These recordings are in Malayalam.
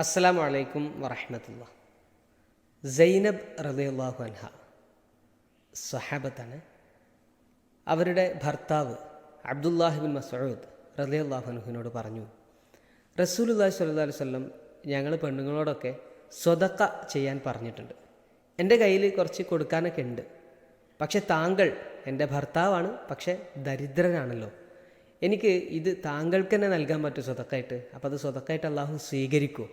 അസ്സലാമു വലൈക്കും വറഹമത്തുള്ള സൈനബ് റളിയല്ലാഹു അൻഹ സഹാബത്താണ് അവരുടെ ഭർത്താവ് അബ്ദുല്ലാഹിബിൻ മസൂദ് റളിയല്ലാഹു അൻഹുവിനോട് പറഞ്ഞു റസൂലുല്ലാഹി സ്വല്ലല്ലാഹു അലൈഹി വസല്ലം ഞങ്ങൾ പെണ്ണുങ്ങളോടൊക്കെ സ്വതക്ക ചെയ്യാൻ പറഞ്ഞിട്ടുണ്ട്. എന്റെ കയ്യിൽ കുറച്ച് കൊടുക്കാനൊക്കെ ഉണ്ട്. പക്ഷെ താങ്കൾ എന്റെ ഭർത്താവാണ് പക്ഷെ ദരിദ്രനാണല്ലോ. എനിക്ക് ഇത് താങ്കൾക്ക് തന്നെ നൽകാൻ പറ്റും സ്വതക്കായിട്ട് അപ്പോൾ അത് സ്വതക്കായിട്ട് അള്ളാഹു സ്വീകരിക്കുമോ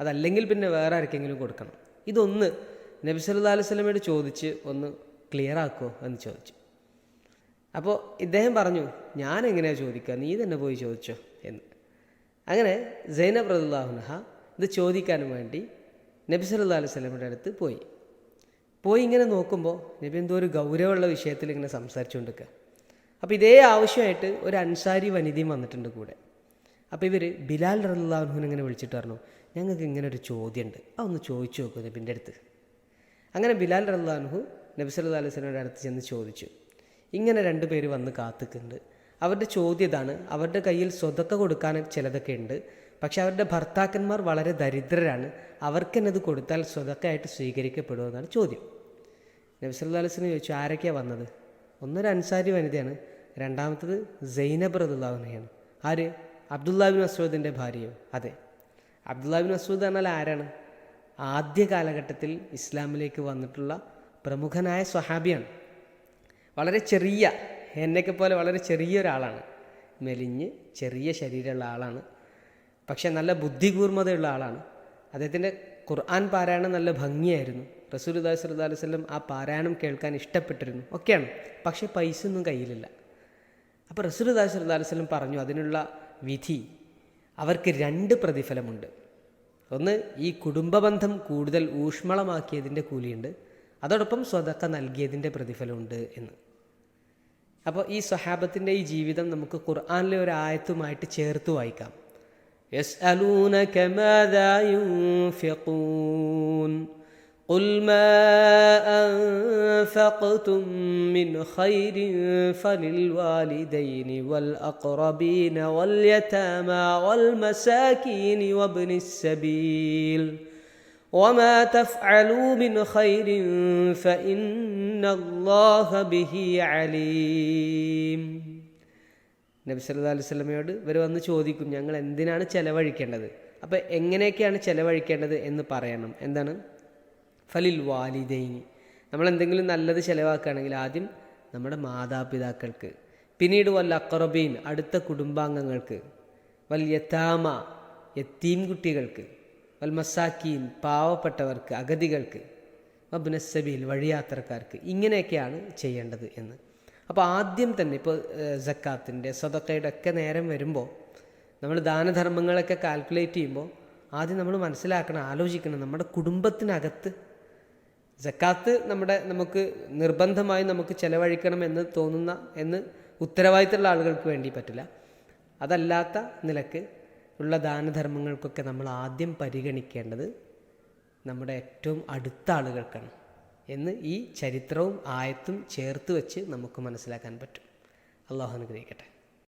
അതല്ലെങ്കിൽ പിന്നെ വേറെ ആർക്കെങ്കിലും കൊടുക്കണം. ഇതൊന്ന് നബി സല്ലല്ലാഹു അലൈഹി വസല്ലമയോട് ചോദിച്ച് ഒന്ന് ക്ലിയർ ആക്കുമോ എന്ന് ചോദിച്ചു. അപ്പോൾ ഇദ്ദേഹം പറഞ്ഞു ഞാൻ എങ്ങനെയാണ് ചോദിക്കുക നീ തന്നെ പോയി ചോദിച്ചോ എന്ന്. അങ്ങനെ സൈനബ് റദുല്ലാഹുനഹ ഇത് ചോദിക്കാൻ വേണ്ടി നബി സല്ലല്ലാഹു അലൈഹി വസല്ലമയുടെ അടുത്ത് പോയി. പോയി ഇങ്ങനെ നോക്കുമ്പോൾ നബി എന്തോ ഒരു ഗൗരവമുള്ള വിഷയത്തിൽ ഇങ്ങനെ സംസാരിച്ചുകൊണ്ടിരിക്കുക അപ്പോൾ ഇതേ ആവശ്യമായിട്ട് ഒരു അൻസാരി വനിതയും വന്നിട്ടുണ്ട് കൂടെ. അപ്പോൾ ഇവർ ബിലാൽ റല്ലാഹുവിനെ ഇങ്ങനെ വിളിച്ചിട്ട് പറഞ്ഞു ഞങ്ങൾക്ക് ഇങ്ങനെ ഒരു ചോദ്യമുണ്ട്. അതൊന്ന് ചോദിച്ചു നോക്കൂ നബിന്റെ അടുത്ത്. അങ്ങനെ ബിലാൽ റഹ്ലാൻഹു നബി അലൈഹി വസല്ലമയുടെ അടുത്ത് ചെന്ന് ചോദിച്ചു. ഇങ്ങനെ രണ്ട് പേര് വന്ന് കാത്തുക്കുന്നുണ്ട്. അവരുടെ ചോദ്യം ഇതാണ്. അവരുടെ കയ്യിൽ സ്വതക്ക കൊടുക്കാൻ ചിലതൊക്കെ ഉണ്ട്. പക്ഷെ അവരുടെ ഭർത്താക്കന്മാർ വളരെ ദരിദ്രരാണ്. അവർക്ക് തന്നെ ഇത് കൊടുത്താൽ സ്വതക്കായിട്ട് സ്വീകരിക്കപ്പെടുമോ എന്നാണ് ചോദ്യം. നബി അലൈഹി വസല്ലം ചോദിച്ചു ആരൊക്കെയാണ് വന്നത്? ഒന്നൊരു അൻസാരി വനിതയാണ്. രണ്ടാമത്തത് സൈനബ് റദുല്ലാഹുനയാണ് ആര്? അബ്ദുല്ലാബിൻ മസൂദിന്റെ ഭാര്യയോ? അതെ. അബ്ദുല്ലാബിൻ മസൂദ് പറഞ്ഞാൽ ആരാണ്? ആദ്യ കാലഘട്ടത്തിൽ ഇസ്ലാമിലേക്ക് വന്നിട്ടുള്ള പ്രമുഖനായ സ്വഹാബിയാണ്. വളരെ ചെറിയ എന്നെയൊക്കെ പോലെ വളരെ ചെറിയ ഒരാളാണ്. മെലിഞ്ഞ് ചെറിയ ശരീരമുള്ള ആളാണ്. പക്ഷേ നല്ല ബുദ്ധികൂർമ്മതയുള്ള ആളാണ്. അദ്ദേഹത്തിന്റെ ഖുർആൻ പാരായണം നല്ല ഭംഗിയായിരുന്നു. അലൈഹി സ്വല്ലല്ലാഹു അലൈഹി വസല്ലം ആ പാരായണം കേൾക്കാൻ ഇഷ്ടപ്പെട്ടിരുന്നു. ഒക്കെയാണ്. പക്ഷേ പൈസ ഒന്നും കയ്യിലില്ല. അപ്പോൾ അലൈഹി സ്വല്ലല്ലാഹു അലൈഹി വസല്ലം പറഞ്ഞു അതിനുള്ള വിധി അവർക്ക് രണ്ട് പ്രതിഫലമുണ്ട് ഒന്ന് ഈ കുടുംബബന്ധം കൂടുതൽ ഊഷ്മളമാക്കിയതിൻ്റെ കൂലിയുണ്ട് അതോടൊപ്പം സ്വതക്ക നൽകിയതിൻ്റെ പ്രതിഫലമുണ്ട് എന്ന് അപ്പോൾ ഈ സ്വഹാബത്തിൻ്റെ ഈ ജീവിതം നമുക്ക് ഖുർആാനിലെ ഒരു ആയത്തുമായിട്ട് ചേർത്ത് വായിക്കാം يسألونك ماذا ينفقون قل ما أنفقتم من خير فللوالدين والأقربين واليتامى والمساكين وابن السبيل وما تفعلوا من خير فإن الله به عليم നബി സല്ലല്ലാഹു അലൈഹി വസല്ലമയോട് ഇവർ വന്ന് ചോദിക്കും ഞങ്ങൾ എന്തിനാണ് ചെലവഴിക്കേണ്ടത് അപ്പോൾ എങ്ങനെയൊക്കെയാണ് ചെലവഴിക്കേണ്ടത് എന്ന് പറയണം എന്താണ് ഫലിൽ വാലിദൈനി നമ്മൾ എന്തെങ്കിലും നല്ലത് ചിലവാക്കുകയാണെങ്കിൽ ആദ്യം നമ്മുടെ മാതാപിതാക്കൾക്ക് പിന്നീട് വല്ല അക്കറബീൻ അടുത്ത കുടുംബാംഗങ്ങൾക്ക് വൽ യത്താമ യത്തീം കുട്ടികൾക്ക് വൽ മസാക്കീൻ പാവപ്പെട്ടവർക്ക് അഗതികൾക്ക് അബ്നസബീൽ വഴിയാത്രക്കാർക്ക് ഇങ്ങനെയൊക്കെയാണ് ചെയ്യേണ്ടത് എന്ന്. അപ്പോൾ ആദ്യം തന്നെ ഇപ്പോൾ ജക്കാത്തിന്റെ സ്വതക്കയുടെ ഒക്കെ നേരം വരുമ്പോൾ നമ്മൾ ദാനധർമ്മങ്ങളൊക്കെ കാൽക്കുലേറ്റ് ചെയ്യുമ്പോൾ ആദ്യം നമ്മൾ മനസ്സിലാക്കണം ആലോചിക്കണം നമ്മുടെ കുടുംബത്തിനകത്ത് ജക്കാത്ത് നമ്മുടെ നമുക്ക് നിർബന്ധമായി നമുക്ക് ചെലവഴിക്കണം എന്ന് തോന്നുന്ന എന്ന് ഉത്തരവാദിത്തമുള്ള ആളുകൾക്ക് വേണ്ടി പറ്റില്ല. അതല്ലാത്ത നിലയ്ക്ക് ഉള്ള ദാനധർമ്മങ്ങൾക്കൊക്കെ നമ്മൾ ആദ്യം പരിഗണിക്കേണ്ടത് നമ്മുടെ ഏറ്റവും അടുത്ത ആളുകൾക്കാണ് എന്ന് ഈ ചരിത്രവും ആയത്തും ചേർത്ത് വെച്ച് നമുക്ക് മനസ്സിലാക്കാൻ പറ്റും. അള്ളാഹു അനുഗ്രഹിക്കട്ടെ.